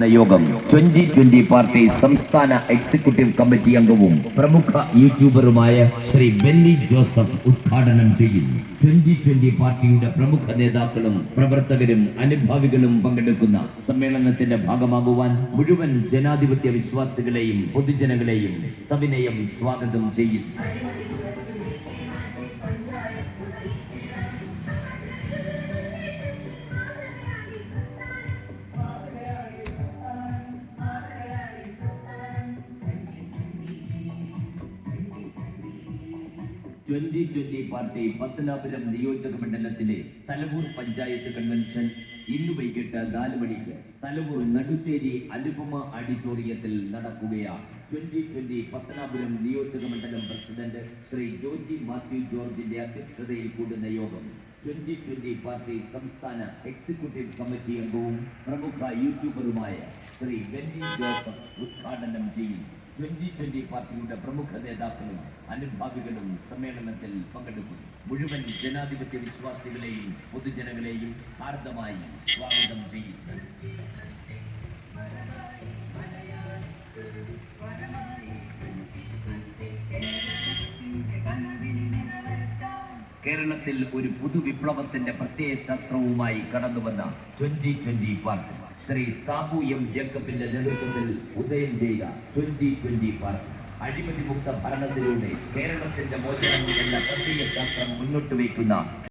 യോഗം twenty twenty party സംസ്ഥാന executive committee അംഗവും പ്രമുഖ യൂട്യൂബറുമായ ശ്രീ ബെന്നി ജോസഫ് ഉദ്ഘാടനം ചെയ്യുന്നു. ട്വന്റി ട്വന്റി പാർട്ടിയുടെ പ്രമുഖ നേതാക്കളും പ്രവർത്തകരും അനുഭാവികളും പങ്കെടുക്കുന്ന സമ്മേളനത്തിന്റെ ഭാഗമാകുവാൻ മുഴുവൻ ജനാധിപത്യ വിശ്വാസികളെയും പൊതുജനങ്ങളെയും സവിനയം സ്വാഗതം ചെയ്യുന്നു. ട്വന്റി ട്വന്റി പാർട്ടി പത്തനാപുരം നിയോജക മണ്ഡലത്തിലെ തലവൂർ പഞ്ചായത്ത് കൺവെൻഷൻ ഇന്ന് വൈകിട്ട് നാല് മണിക്ക് തലവൂർ നടുത്തേരി അനുപമ ഓഡിറ്റോറിയത്തിൽ നടക്കുകയാണ്. ട്വന്റി ട്വന്റി പത്തനാപുരം നിയോജക മണ്ഡലം പ്രസിഡന്റ് ശ്രീ ജോജി മാത്യു ജോർജിന്റെ അധ്യക്ഷതയിൽ കൂടുന്ന യോഗം. ട്വന്റി ട്വന്റി പാർട്ടി സംസ്ഥാന എക്സിക്യൂട്ടീവ് കമ്മിറ്റി അംഗവും പ്രമുഖ യൂട്യൂബറുമായ ശ്രീ ബെന്നി ജോസഫ് ഉദ്ഘാടനം ചെയ്യും. ട്വന്റി ട്വന്റി പാർട്ടിയുടെ പ്രമുഖ നേതാക്കളും അനുഭാവികളും സമ്മേളനത്തിൽ പങ്കെടുക്കും. മുഴുവൻ ജനാധിപത്യ വിശ്വാസികളെയും പൊതുജനങ്ങളെയും ഹാർദമായി സ്വാഗതം ചെയ്യും കേരളത്തിൽ ഒരു പുതു വിപ്ലവത്തിന്റെ പ്രത്യയ ശാസ്ത്രവുമായി കടന്നുവന്ന twenty twenty party Shri Sabu M ജേക്കബിന്റെ നേതൃത്വത്തിൽ ഉദയം ചെയ്ത ട്വന്റി ട്വന്റി പാർട്ടി അഴിമതിമുക്ത ഭരണത്തിലൂടെ കേരളത്തിന്റെ മോചനം എന്ന പ്രത്യയ ശാസ്ത്രം മുന്നോട്ട് വയ്ക്കുന്ന